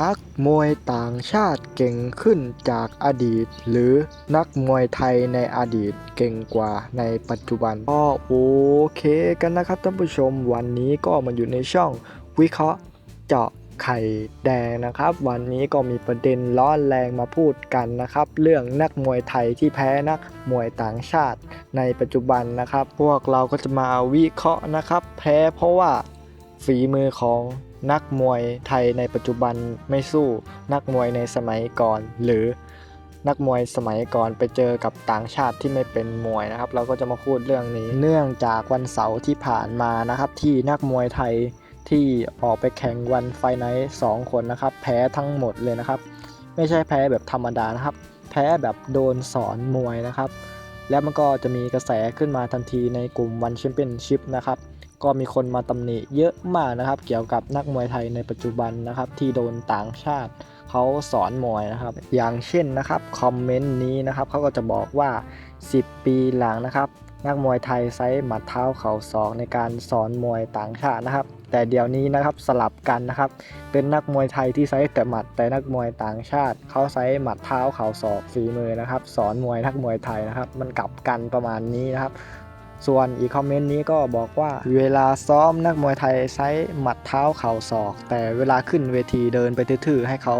นักมวยต่างชาติเก่งขึ้นจากอดีต หรือนักมวยไทยในอดีตเก่งกว่าในปัจจุบันก็โอเคกันนะครับท่านผู้ชมวันนี้ก็มาอยู่ในช่องวิเคราะห์เจาะไข่แดงนะครับ วันนี้ก็มีประเด็นร้อนแรงมาพูดกันนะครับ เรื่องนักมวยไทยที่แพ้นักมวยต่างชาติในปัจจุบันนะครับ พวกเราก็จะมาวิเคราะห์นะครับ แพ้เพราะว่า ฝีมือของนักมวยไทยในปัจจุบันไม่สู้นักมวยในสมัยก่อน หรือนักมวยสมัยก่อนไปเจอกับต่างชาติที่ไม่เป็นมวยนะครับ เราก็จะมาพูดเรื่องนี้ เนื่องจากวันเสาร์ที่ผ่านมานะครับ ที่นักมวยไทยที่ออกไปแข่งวันไฟไนท์สองคนนะครับ แพ้ทั้งหมดเลยนะครับ ไม่ใช่แพ้แบบธรรมดานะครับ แพ้แบบโดนสอนมวยนะครับ แล้วมันก็จะมีกระแสขึ้นมาทันทีในกลุ่มวันแชมเปี้ยนชิพนะครับ ก็มีคนมาตำหนิเยอะมากนะครับ เกี่ยวกับนักมวยไทยในปัจจุบันนะครับ ที่โดนต่างชาติเขาสอนมวยนะครับ อย่างเช่นนะครับคอมเมนต์นี้นะครับเขาก็จะบอกว่า 10 ปีหลังนะครับนักมวยไทยใช้หมัดเท้าเข่าศอกในการสอนมวยต่างชาตินะครับ แต่เดี๋ยวนี้นะครับสลับกันนะครับ เป็นนักมวยไทยที่ใช้แต่หมัดแต่นักมวยต่างชาติเขาใช้หมัดเท้าเข่าศอกฝีมือนะครับ สอนมวยนักมวยไทยนะครับ มันกลับกันประมาณนี้นะครับ ส่วนอีกคอมเมนต์นี้ก็บอกว่าเวลาซ้อมนักมวยไทยใช้หมัดเท้าเข่าศอก แต่เวลาขึ้นเวทีเดินไปทื่อๆให้เขา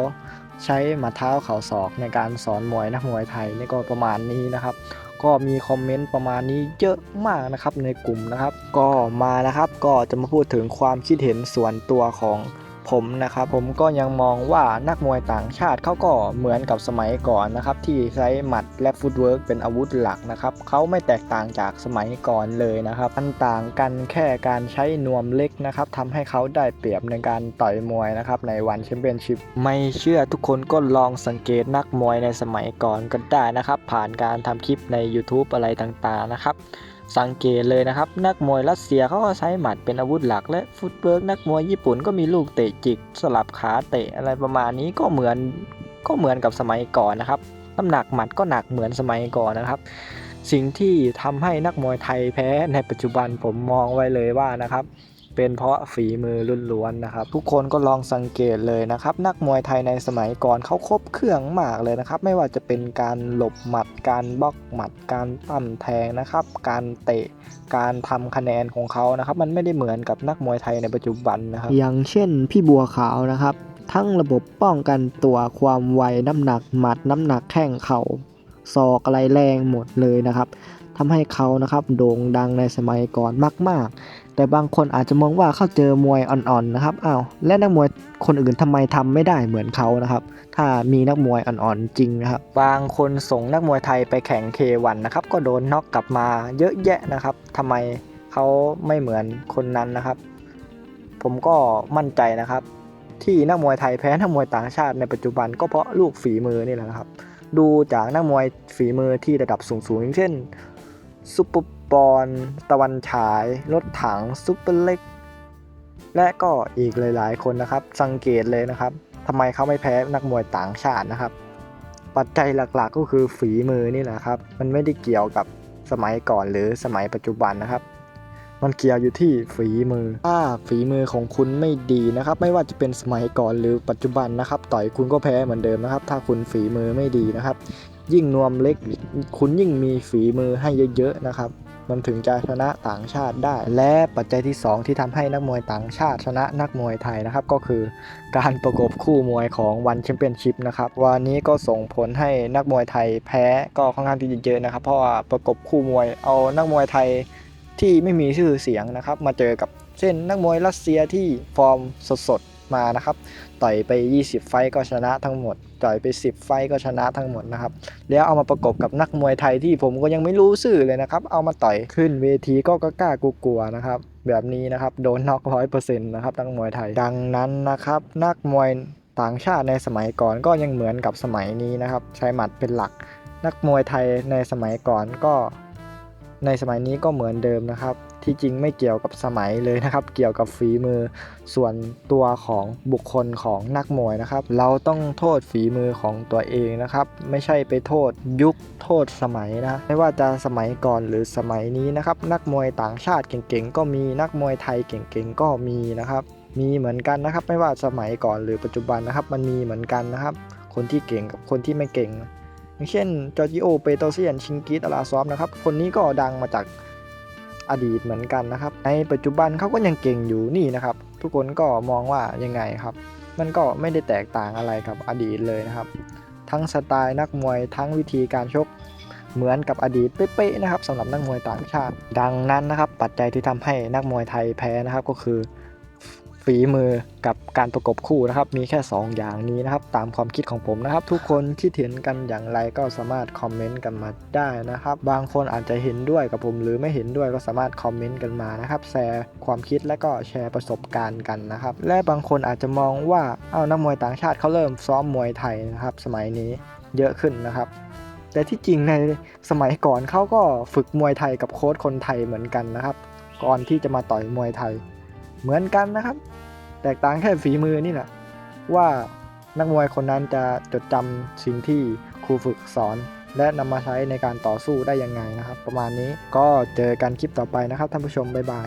ใช้หมัดเท้าเข่าศอกในการสอนมวยนักมวยไทยนี่ก็ประมาณนี้นะครับ ก็มีคอมเมนต์ประมาณนี้เยอะมากนะครับในกลุ่มนะครับ ก็มานะครับก็จะมาพูดถึงความคิดเห็นส่วนตัวของ ผมนะครับผมก็ยังมองว่านักมวยต่างชาติเขาก็เหมือนกับสมัยก่อนนะครับที่ใช้หมัดและฟุตเวิร์กเป็นอาวุธหลักนะครับเขาไม่แตกต่างจากสมัยก่อนเลยนะครับมันต่างกันแค่การใช้นวมเล็กนะครับทำให้เขาได้เปรียบในการต่อยมวยนะครับในวันแชมเปี้ยนชิพไม่เชื่อทุกคนก็ลองสังเกตนักมวยในสมัยก่อนก็ได้นะครับ ผ่านการทำคลิปใน YouTube อะไรต่างๆนะครับ สังเกตเลยนะครับ นักมวยรัสเซียเขาก็ใช้หมัดเป็นอาวุธหลัก และฟุตเวิร์กนักมวยญี่ปุ่นก็มีลูกเตะจิก สลับขาเตะอะไรประมาณนี้ก็เหมือนก็เหมือนกับสมัยก่อนนะครับน้ำหนักหมัดก็หนักเหมือนสมัยก่อนนะครับ สิ่งที่ทำให้นักมวยไทยแพ้ในปัจจุบันผมมองไว้เลยว่านะครับ เป็นเพราะฝีมือล้วนๆนะครับ ทุกคนก็ลองสังเกตเลยนะครับ นักมวยไทยในสมัยก่อนเขาครบเครื่องมากเลยนะครับ ไม่ว่าจะเป็นการหลบหมัด การบล็อกหมัด การปั้มแทงนะครับ การเตะ การทำคะแนนของเขานะครับ มันไม่ได้เหมือนกับนักมวยไทยในปัจจุบันนะครับ อย่างเช่น พี่บัวขาวนะครับ ทั้งระบบป้องกันตัวความไวน้ำหนักหมัดน้ำหนักแข้งเข่าศอกอะไรแรงหมดเลยนะครับทำให้เขานะครับโด่งดังในสมัยก่อนมาก ๆ แต่บางคนอาจจะมองว่าเขาเจอมวยอ่อนๆนะครับอ้าวและนักมวยคนอื่นทำไมทำไม่ได้เหมือนเขานะครับ ถ้ามีนักมวยอ่อนๆจริงนะครับ บางคนส่งนักมวยไทยไปแข่ง K1 นะครับ ก็โดนน็อกกลับมาเยอะแยะนะครับทำไมเขาไม่เหมือนคนนั้นนะครับ ผมก็มั่นใจนะครับ ที่นักมวยไทยแพ้นักมวยต่างชาติในปัจจุบันก็เพราะลูกฝีมือนี่แหละนะครับ ดูจากนักมวยฝีมือที่ระดับสูงๆอย่างเช่นซุปเปอร์ บอลตะวันฉาย รถถังซุปเปอร์เล็ก และก็อีกหลาย ๆ คนนะครับ สังเกตเลยนะครับทำไมเขาไม่แพ้นักมวยต่างชาตินะครับ ปัจจัยหลักๆก็คือฝีมือนี่แหละครับ มันไม่ได้เกี่ยวกับสมัยก่อนหรือสมัยปัจจุบันนะครับ มันเกี่ยวอยู่ที่ฝีมือ ถ้าฝีมือของคุณไม่ดีนะครับ ไม่ว่าจะเป็นสมัยก่อนหรือปัจจุบันนะครับ ต่อยคุณก็แพ้เหมือนเดิมนะครับ ถ้าคุณฝีมือไม่ดีนะครับ ยิ่งนวมเล็กคุณยิ่งมีฝีมือให้เยอะๆนะครับ มันถึงจะชนะต่างชาติได้ และปัจจัยที่ 2 ที่ทำให้นักมวยต่างชาติชนะนักมวยไทยนะครับ ก็คือการประกบคู่มวยของวันแชมเปี้ยนชิพนะครับ วันนี้ก็ส่งผลให้นักมวยไทยแพ้ก็ค่อนข้างที่จะเยอะนะครับ เพราะว่าประกบคู่มวยเอานักมวยไทยที่ไม่มีชื่อเสียงนะครับ มาเจอกับเช่นนักมวยรัสเซียที่ฟอร์มสดๆ มานะครับต่อยไป 20 ไฟก็ชนะทั้งหมด ต่อยไป 10 ไฟก็ชนะทั้งหมดนะครับแล้วเอามาประกบกับนักมวยไทยที่ผมก็ยังไม่รู้ชื่อเลยนะครับ เอามาต่อยขึ้นเวทีก็กล้ากลัวๆนะครับ แบบนี้นะครับโดนน็อกร้อยเปอร์เซ็นต์นะครับนักมวยไทยดังนั้นนะครับ นักมวยต่างชาติในสมัยก่อนก็ยังเหมือนกับสมัยนี้นะครับ ใช้หมัดเป็นหลัก นักมวยไทยในสมัยก่อนก็ ในสมัยนี้ก็เหมือนเดิมนะครับ ที่จริงไม่เกี่ยวกับสมัยเลยนะครับ เกี่ยวกับฝีมือส่วนตัวของบุคคลของนักมวยนะครับ เราต้องโทษฝีมือของตัวเองนะครับ ไม่ใช่ไปโทษยุคโทษสมัยนะไม่ว่าจะสมัยก่อนหรือสมัยนี้นะครับ นักมวยต่างชาติเก่งๆ ก็มีนักมวยไทยเก่งๆ ก็มีนะครับ มีเหมือนกันนะครับ ไม่ว่าสมัยก่อนหรือปัจจุบันนะครับ มันมีเหมือนกันนะครับ คนที่เก่งกับคนที่ไม่เก่ง อย่างเช่นจอร์จิโอ เปโตเซียน ชิงกิสอาราซอฟนะครับ คนนี้ก็ดังมาจากอดีตเหมือนกันนะครับ ในปัจจุบันเขาก็ยังเก่งอยู่นี่นะครับ ทุกคนก็มองว่ายังไงครับ มันก็ไม่ได้แตกต่างอะไรกับอดีตเลยนะครับ ทั้งสไตล์นักมวยทั้งวิธีการชกเหมือนกับอดีตเป๊ะๆนะครับสำหรับนักมวยต่างชาติ ดังนั้นนะครับ ปัจจัยที่ทำให้นักมวยไทยแพ้นะครับก็คือ ฝีมือกับการประกบคู่นะครับ มีแค่ 2 อย่างนี้นะครับ ตามความคิดของผมนะครับ ทุกคนคิดเห็นกันอย่างไรก็สามารถคอมเมนต์กันมาได้นะครับ บางคนอาจจะเห็นด้วยกับผมหรือไม่เห็นด้วยก็สามารถคอมเมนต์กันมานะครับ แชร์ความคิดและก็แชร์ประสบการณ์กันนะครับ และบางคนอาจจะมองว่าเอานักมวยต่างชาติเขาเริ่มซ้อมมวยไทยนะครับ สมัยนี้เยอะขึ้นนะครับแต่ที่จริงในสมัยก่อนเขาก็ฝึกมวยไทยกับโค้ชคนไทยเหมือนกันนะครับ ก่อนที่จะมาต่อยมวยไทยเหมือนกันนะครับ แตกต่างแค่ฝีมือนี่แหละ ว่านักมวยคนนั้นจะจดจำสิ่งที่ครูฝึกสอน และนำมาใช้ในการต่อสู้ได้ยังไงนะครับ ประมาณนี้ก็เจอกันคลิปต่อไปนะครับท่านผู้ชมบ๊ายบาย